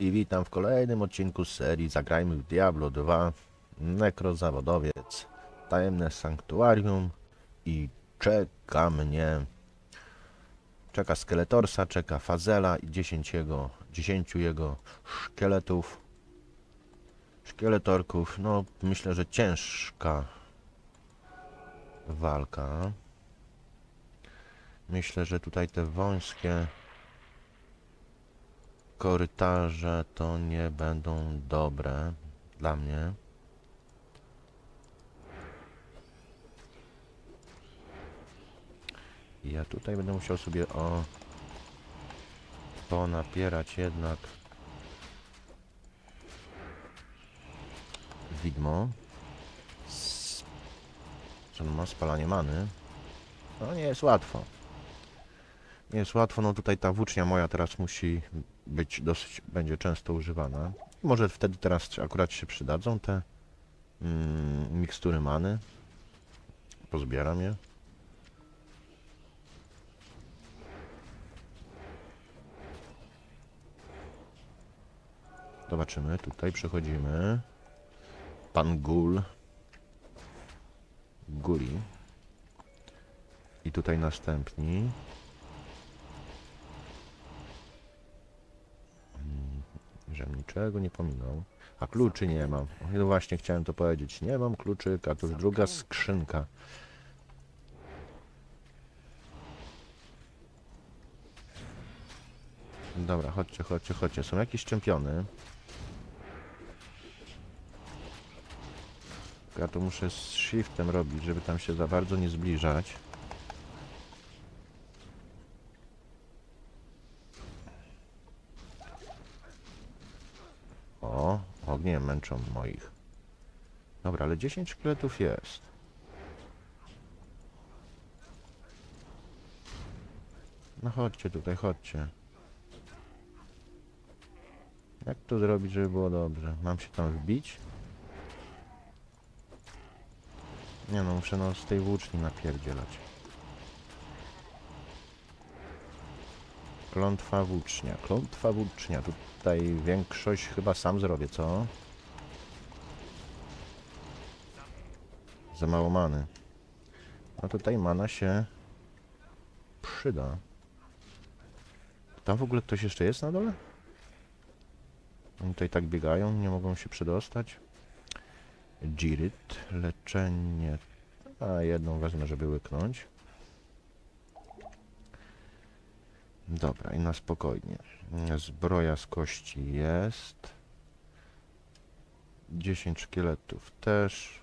i witam w kolejnym odcinku z serii Zagrajmy w Diablo 2 Nekrozawodowiec Tajemne Sanktuarium i czeka mnie czeka Skeletorsa, czeka Fazela i 10 jego, 10 jego szkieletów szkieletorków, no myślę, że ciężka walka. Myślę, że tutaj te wąskie korytarze to nie będą dobre dla mnie. Ja tutaj będę musiał sobie o ponapierać jednak widmo. Co ma? Spalanie many. No nie jest łatwo. Nie jest łatwo, no tutaj ta włócznia moja teraz musi być dosyć, będzie często używana. Może wtedy teraz akurat się przydadzą te mm, mikstury many. Pozbieram je. Zobaczymy, tutaj przechodzimy. Pan Gul. Guli. I tutaj następni. Niczego nie pominął. A kluczy nie mam. No właśnie chciałem to powiedzieć. Nie mam kluczyka, to już druga skrzynka. Dobra, chodźcie, chodźcie, chodźcie. Są jakieś czempiony. Ja to muszę z shiftem robić, żeby tam się za bardzo nie zbliżać. Ogniem męczą moich. Dobra, ale 10 szkieletów jest. No chodźcie tutaj, chodźcie. Jak to zrobić, żeby było dobrze? Mam się tam wbić? Nie no, muszę no z tej włóczni napierdzielać. Klątwa włócznia, klątwa włócznia. Tutaj większość chyba sam zrobię, co? Za mało many. A tutaj mana się przyda. Tam w ogóle ktoś jeszcze jest na dole? Oni tutaj tak biegają, nie mogą się przedostać. Jirit, leczenie. A jedną wezmę, żeby łyknąć. Dobra, i na spokojnie. Zbroja z kości jest. 10 szkieletów też.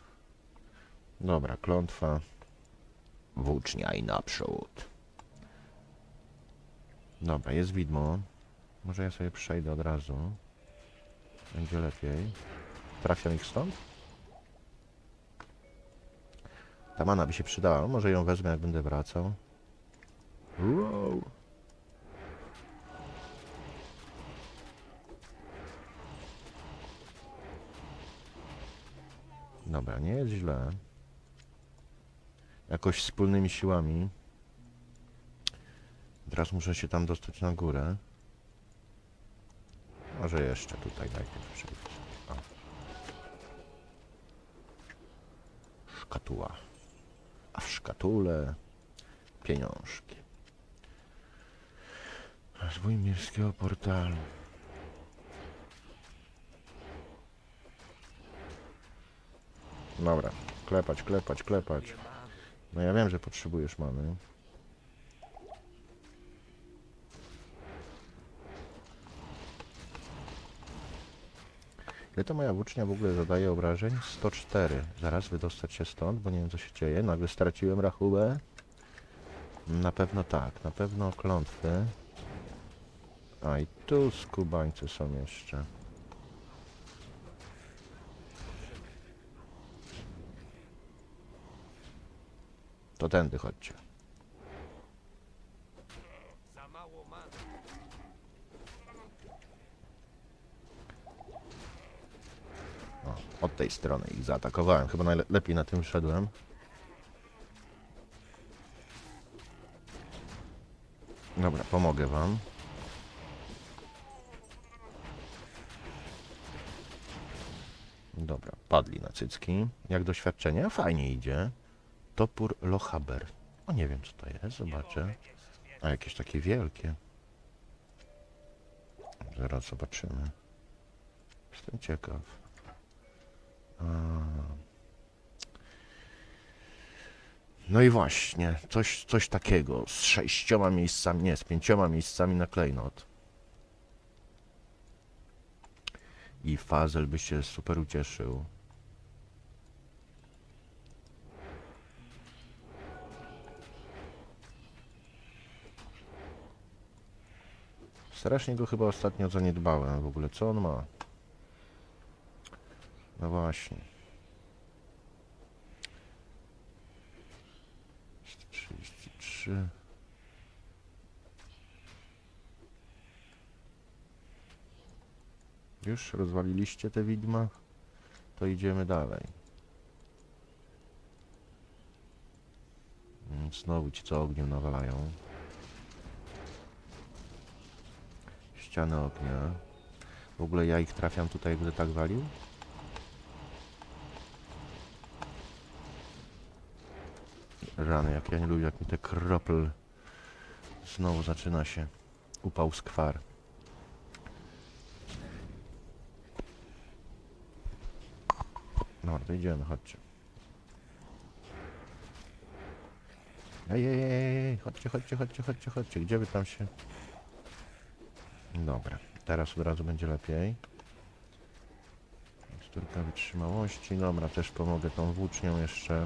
Dobra, klątwa. Włócznia i naprzód. Dobra, jest widmo. Może ja sobie przejdę od razu. Będzie lepiej. Trafią ich stąd? Ta mana by się przydała. Może ją wezmę, jak będę wracał. Wow. Dobra, nie jest źle. Jakoś wspólnymi siłami. Teraz muszę się tam dostać na górę. Może jeszcze tutaj najpierw przejść. Szkatuła. A w szkatule pieniążki. Rozwój miejskiego portalu. Dobra, klepać, klepać, klepać. No ja wiem, że potrzebujesz many. Ile to moja włócznia w ogóle zadaje obrażeń? 104. Zaraz wydostać się stąd, bo nie wiem co się dzieje. Nagle straciłem rachubę. Na pewno tak, na pewno klątwy. A i tu skubańcy są jeszcze. To tędy chodźcie. O, od tej strony ich zaatakowałem. Chyba najlepiej na tym szedłem. Dobra, pomogę wam. Dobra, padli na cycki. Jak doświadczenie? Fajnie idzie. Topór Lochaber. O, nie wiem co to jest, zobaczę. A jakieś takie wielkie. Zaraz zobaczymy. Jestem ciekaw. A. No i właśnie, coś, coś takiego z sześcioma miejscami, nie, z pięcioma miejscami na klejnot. I Fazel by się super ucieszył. Strasznie go chyba ostatnio zaniedbałem w ogóle. Co on ma? No właśnie. 33. Już rozwaliliście te widma? To idziemy dalej. Znowu ci co ogniem nawalają. Ściany ognia. W ogóle ja ich trafiam tutaj, gdy tak walił? Rany, jak ja nie lubię, jak mi te kropel znowu zaczyna się upał skwar. Dobra, to idziemy, chodźcie. Ej, ej, ej, chodźcie, chodźcie, chodźcie, chodźcie, chodźcie. Gdzie wy tam się... Dobra, teraz od razu będzie lepiej. Miksturka wytrzymałości. Dobra, też pomogę tą włócznią jeszcze.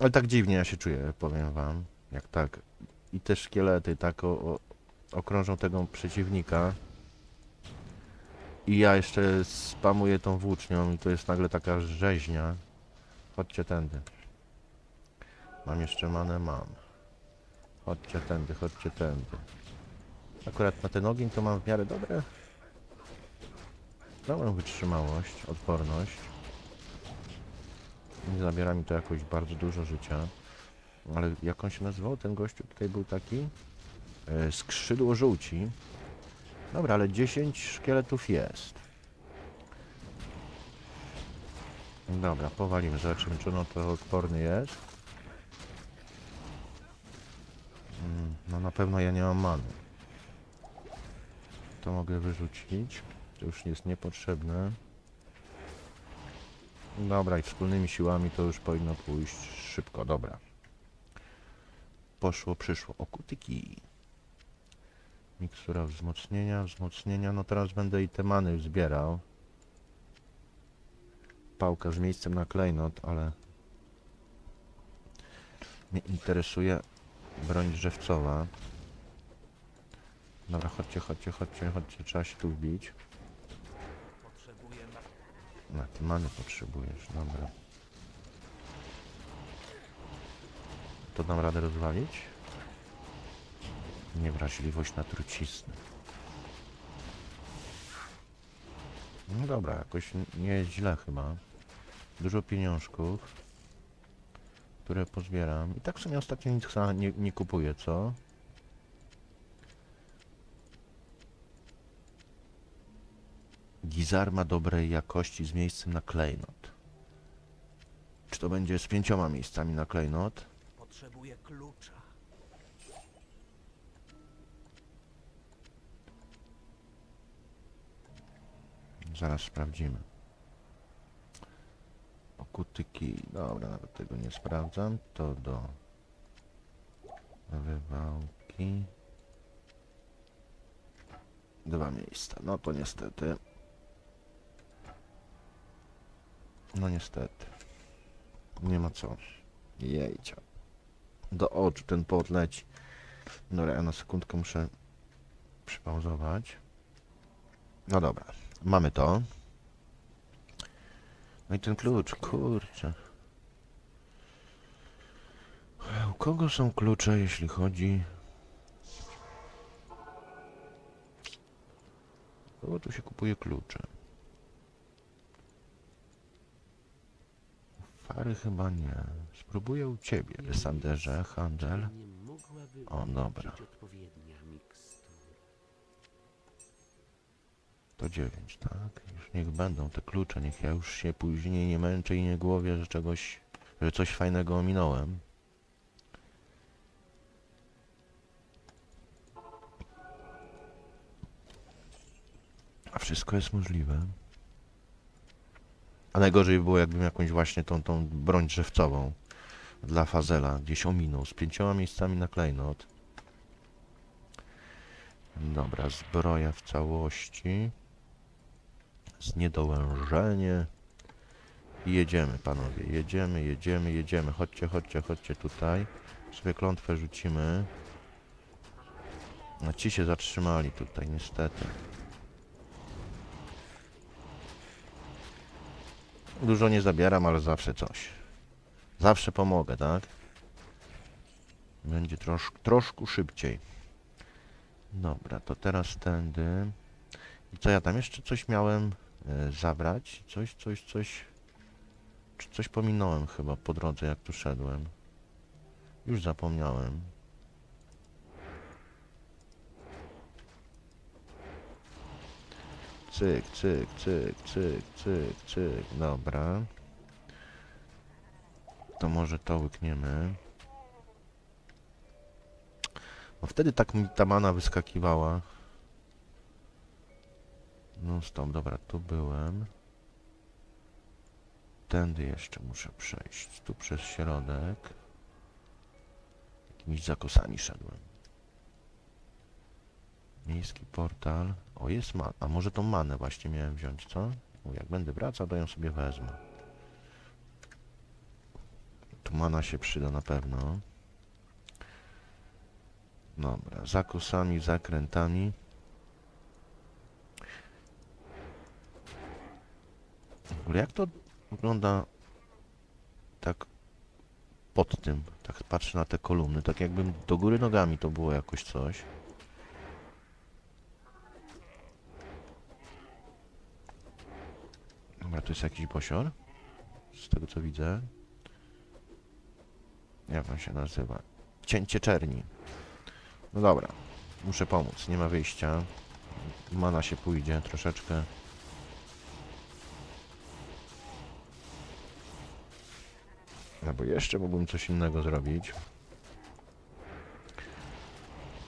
Ale tak dziwnie ja się czuję, powiem wam. Jak tak. I te szkielety tak o, o, okrążą tego przeciwnika. I ja jeszcze spamuję tą włócznią i to jest nagle taka rzeźnia. Chodźcie tędy. Mam jeszcze manę? Mam. Chodźcie tędy, chodźcie tędy. Akurat na ten ogień to mam w miarę dobre. Dobrą wytrzymałość, odporność. Nie zabiera mi to jakoś bardzo dużo życia. Ale jak on się nazywał? Ten gościu tutaj był taki? E, skrzydło żółci. Dobra, ale 10 szkieletów jest. Dobra, powalimy. Zobaczymy, czy on to odporny jest. No na pewno ja nie mam many. To mogę wyrzucić. To już jest niepotrzebne. Dobra, i wspólnymi siłami to już powinno pójść szybko. Dobra. Poszło, przyszło. Okutyki. Mikstura wzmocnienia, wzmocnienia. No teraz będę i te many zbierał. Pałka z miejscem na klejnot, ale... Mnie interesuje broń drzewcowa. Dobra, chodźcie, chodźcie, chodźcie, chodźcie. Trzeba się tu wbić. Na ty many potrzebujesz, dobra. To dam radę rozwalić? Niewrażliwość na trucizny. No dobra, jakoś nie jest źle chyba. Dużo pieniążków, które pozbieram. I tak w sumie ostatnio nic chyba nie, nie kupuję, co? Gizarma dobrej jakości z miejscem na klejnot. Czy to będzie z pięcioma miejscami na klejnot? Potrzebuję klucza. Zaraz sprawdzimy. Okutyki. Dobra, nawet tego nie sprawdzam. To do wywałki. Dwa miejsca. No to niestety. No niestety. Nie ma co. Jejcia. Do oczu ten pot leci. Dobra, ja na sekundkę muszę przypauzować. No dobra. Mamy to. No i ten klucz, kurczę. U kogo są klucze, jeśli chodzi... Kogo tu się kupuje klucze? Fary chyba nie. Spróbuję u ciebie, Lysanderze, handel. O, dobra. Mikstura. 109, tak? Już niech będą te klucze, niech ja już się później nie męczę i nie głowię, że czegoś, że coś fajnego ominąłem. A wszystko jest możliwe. A najgorzej by było, jakbym jakąś właśnie tą, tą broń drzewcową dla Fazela gdzieś ominął z pięcioma miejscami na klejnot. Dobra, zbroja w całości. Zniedołężenie. I jedziemy, panowie. Jedziemy, jedziemy, jedziemy. Chodźcie, chodźcie, chodźcie tutaj. Sobie klątwę rzucimy. A ci się zatrzymali tutaj, niestety. Dużo nie zabieram, ale zawsze coś. Zawsze pomogę, tak? Będzie trosz, troszkę szybciej. Dobra, to teraz tędy. I co ja tam jeszcze coś miałem zabrać? Coś, coś, coś. Coś pominąłem chyba po drodze, jak tu szedłem? Już zapomniałem. Cyk, cyk, cyk, cyk, cyk, cyk. Dobra. To może to łykniemy. Bo wtedy tak mi ta mana wyskakiwała. No stop, dobra, tu byłem. Tędy jeszcze muszę przejść. Tu przez środek. Jakimiś zakosami szedłem. Miejski portal. O, jest man. A może tą manę właśnie miałem wziąć, co? Jak będę wracał, to ją sobie wezmę. Tu mana się przyda na pewno. Dobra, zakosami, zakrętami. Ogóle jak to wygląda tak pod tym? Tak patrzę na te kolumny, tak jakbym do góry nogami to było jakoś coś. Dobra, to jest jakiś bosior? Z tego co widzę. Jak on się nazywa? Cięcie czerni. No dobra, muszę pomóc, nie ma wyjścia. Mana się pójdzie troszeczkę. Bo jeszcze mógłbym coś innego zrobić.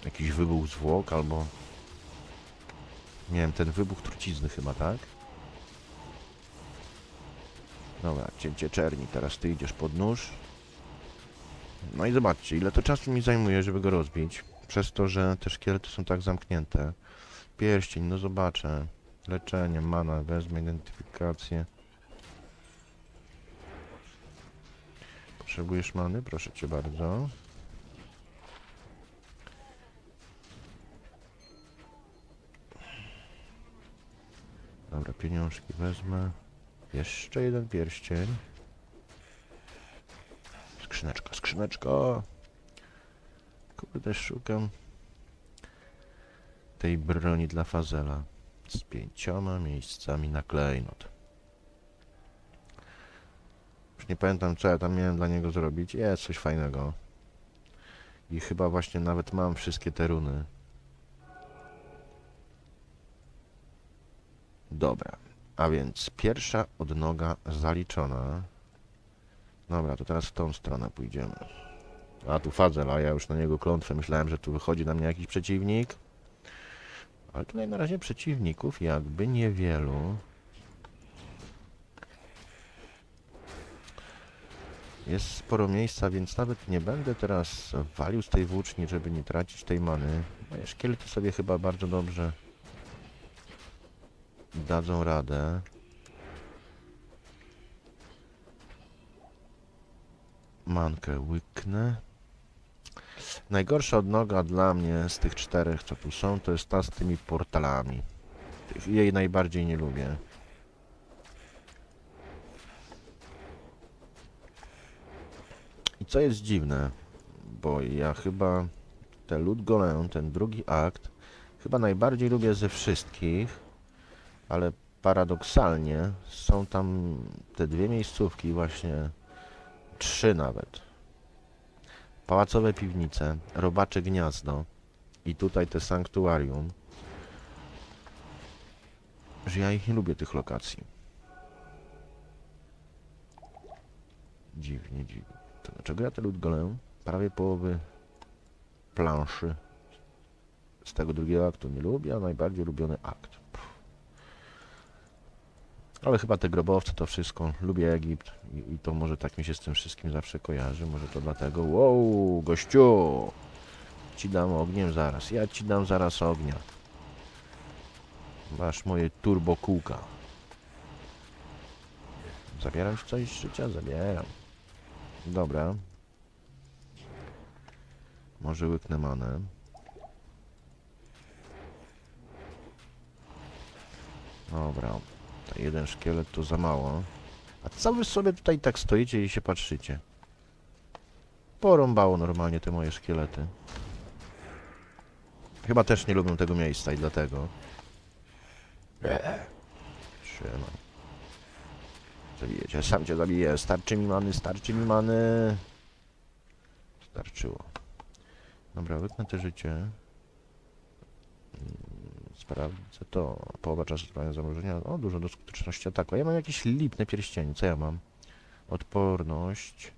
Jakiś wybuch zwłok albo... Miałem ten wybuch trucizny chyba, tak? Dobra, cięcie czerni, teraz ty idziesz pod nóż. No i zobaczcie, ile to czasu mi zajmuje, żeby go rozbić. Przez to, że te szkielety są tak zamknięte. Pierścień, no zobaczę. Leczenie, mana, wezmę identyfikację. Potrzebujesz many? Proszę cię bardzo. Dobra, pieniążki wezmę. Jeszcze jeden pierścień. Skrzyneczka, skrzyneczka. Kurde, szukam tej broni dla Fazela z pięcioma miejscami na klejnot. Już nie pamiętam, co ja tam miałem dla niego zrobić. Jest coś fajnego. I chyba właśnie nawet mam wszystkie te runy. Dobra. A więc pierwsza odnoga zaliczona. Dobra, to teraz w tą stronę pójdziemy. A tu Fadzel, a ja już na niego klątwę. Myślałem, że tu wychodzi na mnie jakiś przeciwnik. Ale tutaj na razie przeciwników jakby niewielu. Jest sporo miejsca, więc nawet nie będę teraz walił z tej włóczni, żeby nie tracić tej many. Moje szkielety sobie chyba bardzo dobrze dadzą radę. Mankę łyknę. Najgorsza odnoga dla mnie z tych czterech, co tu są, to jest ta z tymi portalami. Jej najbardziej nie lubię. Co jest dziwne, bo ja chyba te Lud Golem, ten drugi akt, chyba najbardziej lubię ze wszystkich, ale paradoksalnie są tam te dwie miejscówki, właśnie trzy nawet. Pałacowe piwnice, robacze gniazdo i tutaj te sanktuarium. że ja ich nie lubię, tych lokacji. Dziwnie, dziwnie. To dlaczego ja te lud golę? Prawie połowy planszy z tego drugiego aktu nie lubię, a najbardziej lubiony akt. Ale chyba te grobowce to wszystko. Lubię Egipt i, i to może tak mi się z tym wszystkim zawsze kojarzy. Może to dlatego. Wow, gościu! Ci dam ogniem zaraz. Ja ci dam zaraz ognia. Masz moje turbo kółka. Zabieram coś z życia? Zabieram. Dobra. Może łyknę manę. Dobra. To jeden szkielet to za mało. A co wy sobie tutaj tak stoicie i się patrzycie? Porąbało normalnie te moje szkielety. Chyba też nie lubią tego miejsca i dlatego. Trzymaj. Zabiję cię, sam cię zabiję. Starczy mi many, starczy mi many. Starczyło. Dobra, wytnę te życie. Mm, Sprawdzę to. Połowa czasu trwania zamrożenia. O, dużo do skuteczności ataku. Ja mam jakieś lipne pierścienie. Co ja mam? Odporność.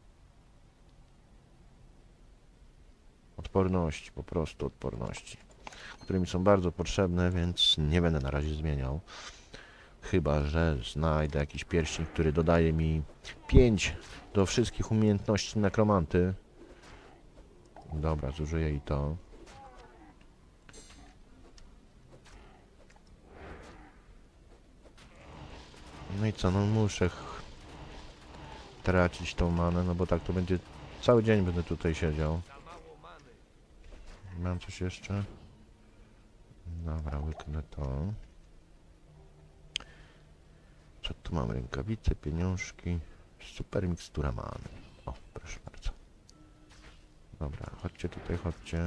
Odporności, po prostu odporności. Które mi są bardzo potrzebne, więc nie będę na razie zmieniał. Chyba, że znajdę jakiś pierścień, który dodaje mi 5 do wszystkich umiejętności nekromanty. Dobra, zużyję i to. No i co, no muszę tracić tą manę, no bo tak to będzie... Cały dzień będę tutaj siedział. Mam coś jeszcze? Dobra, łyknę to. Co tu mam? Rękawice, pieniążki. Super mikstura mamy. O, proszę bardzo. Dobra, chodźcie tutaj, chodźcie.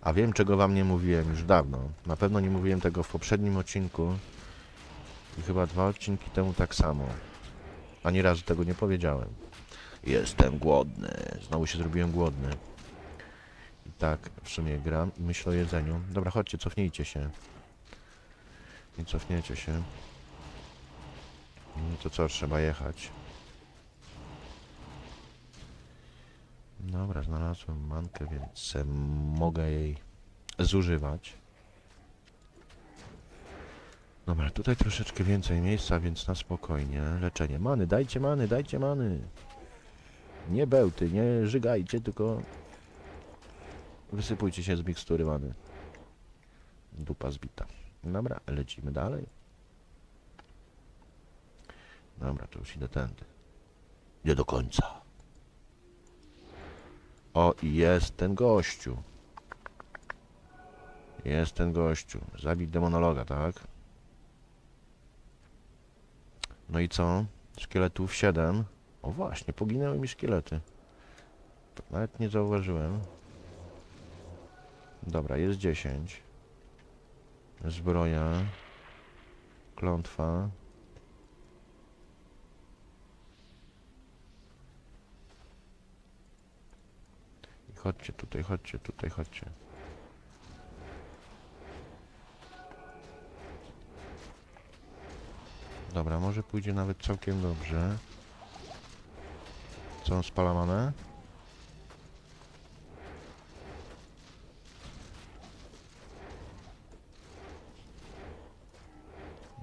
A wiem, czego wam nie mówiłem już dawno. Na pewno nie mówiłem tego w poprzednim odcinku. I chyba dwa odcinki temu tak samo. Ani razu tego nie powiedziałem. Jestem głodny. Znowu się zrobiłem głodny. Tak w sumie gram i myślę o jedzeniu. Dobra, chodźcie, cofnijcie się. I cofniecie się. No to co, trzeba jechać. Dobra, znalazłem mankę, więc mogę jej zużywać. Dobra, tutaj troszeczkę więcej miejsca, więc na spokojnie. Leczenie. Many, dajcie many, dajcie many. Nie bełty, nie żygajcie, tylko wysypujcie się z mikstury many. Dupa zbita. Dobra, lecimy dalej. Dobra, to już idę tędy. Nie do końca. O, i jest ten gościu. Jest ten gościu. Zabić demonologa, tak? No i co? Szkieletów 7. O właśnie, poginęły mi szkielety. Nawet nie zauważyłem. Dobra, jest 10. Zbroja. Klątwa. I chodźcie tutaj, chodźcie tutaj, chodźcie. Dobra, może pójdzie nawet całkiem dobrze. Co on spala manę?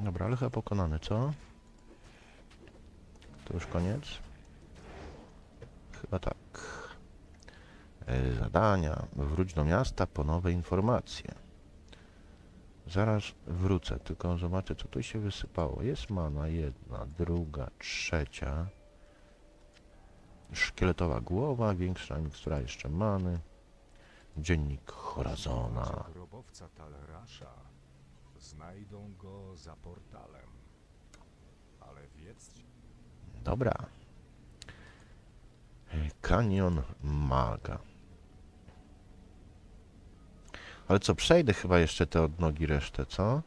Dobra, ale chyba pokonany, co? To już koniec? Chyba tak. E, Zadania. Wróć do miasta po nowe informacje. Zaraz wrócę, tylko zobaczę co tu się wysypało. Jest mana jedna, druga, trzecia. Szkieletowa głowa, większa mikstura jeszcze many. Dziennik Horazona. Znajdą go za portalem. Ale wiedzcie, Dobra. Kanion Maga. Ale co, przejdę chyba jeszcze te odnogi resztę, co?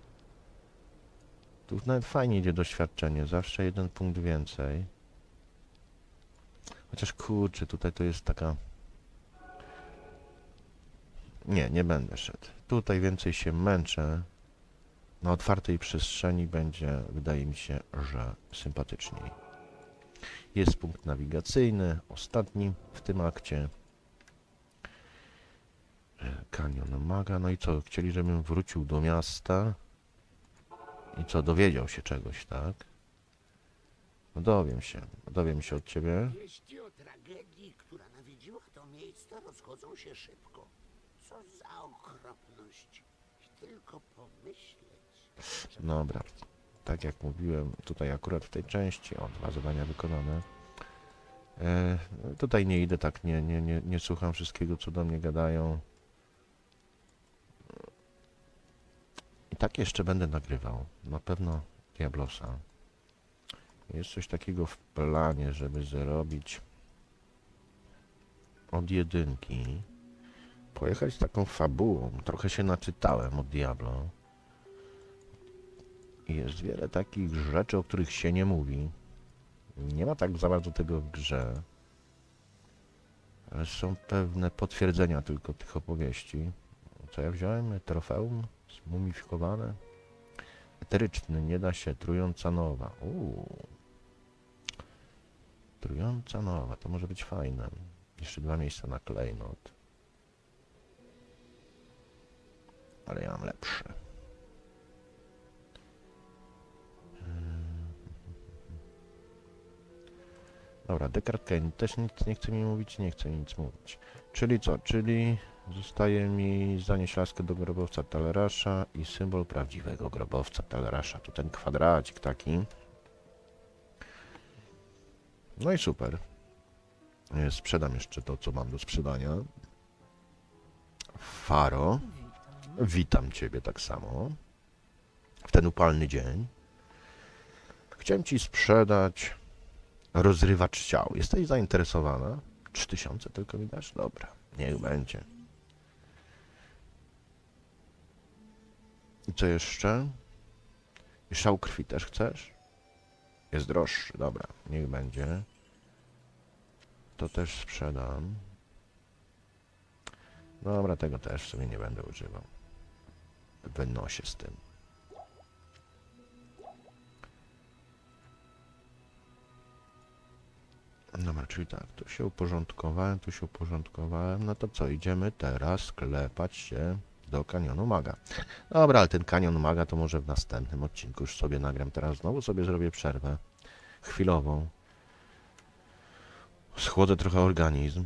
Tu nawet fajnie idzie doświadczenie, zawsze jeden punkt więcej. Chociaż kurczę, tutaj to jest taka... Nie, nie będę szedł. Tutaj więcej się męczę. Na otwartej przestrzeni będzie, wydaje mi się, że sympatyczniej. Jest punkt nawigacyjny, ostatni w tym akcie. E, Kanion Maga. No i co? Chcieli, żebym wrócił do miasta. I co? Dowiedział się czegoś, tak? No dowiem się. Dowiem się od ciebie. Wieści o tragedii, która nawiedziła to miejsce, rozchodzą się szybko. Co za okropność. Tylko pomyśleć. Dobra. Tak jak mówiłem, tutaj akurat w tej części, o, dwa zadania wykonane. E, tutaj nie idę tak, nie, nie, nie, nie słucham wszystkiego, co do mnie gadają. I tak jeszcze będę nagrywał. Na pewno Diablosa. Jest coś takiego w planie, żeby zrobić od jedynki. Pojechać z taką fabułą. Trochę się naczytałem od Diablo. Jest wiele takich rzeczy, o których się nie mówi. Nie ma tak za bardzo tego w grze. Ale są pewne potwierdzenia tylko tych opowieści. Co ja wziąłem? Trofeum? Zmumifikowane? Eteryczny, nie da się. Trująca nowa. Uuu. Trująca nowa, to może być fajne. Jeszcze dwa miejsca na klejnot. Ale ja mam lepsze. Dobra, Descartes Kane też nic nie chce mi mówić, nie chce mi nic mówić. Czyli co? Czyli zostaje mi zanieść laskę do grobowca Talerasza i symbol prawdziwego grobowca Talerasza. Tu ten kwadracik taki. No i super. E, Sprzedam jeszcze to, co mam do sprzedania. Faro. Witam Ciebie tak samo. W ten upalny dzień. Chciałem Ci sprzedać rozrywacz ciał. Jesteś zainteresowana? 3000 tylko mi dasz? Dobra, niech będzie. I co jeszcze? I szał krwi też chcesz? Jest droższy, dobra, niech będzie. To też sprzedam. Dobra, tego też sobie nie będę używał. Wynoszę z tym. Dobra, czyli tak, tu się uporządkowałem, tu się uporządkowałem. No to co, idziemy teraz klepać się do kanionu Maga. Dobra, ale ten kanion Maga to może w następnym odcinku już sobie nagram. Teraz znowu sobie zrobię przerwę chwilową. Schłodzę trochę organizm.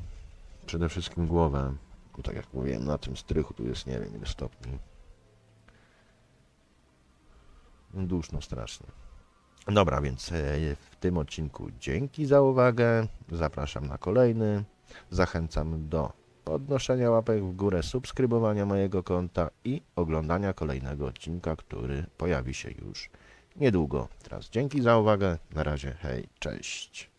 Przede wszystkim głowę. Bo tak jak mówiłem, na tym strychu tu jest nie wiem ile stopni. Duszno strasznie. Dobra, więc e, w tym odcinku dzięki za uwagę. Zapraszam na kolejny. Zachęcam do podnoszenia łapek w górę, subskrybowania mojego konta i oglądania kolejnego odcinka, który pojawi się już niedługo. Teraz dzięki za uwagę. Na razie, hej, cześć.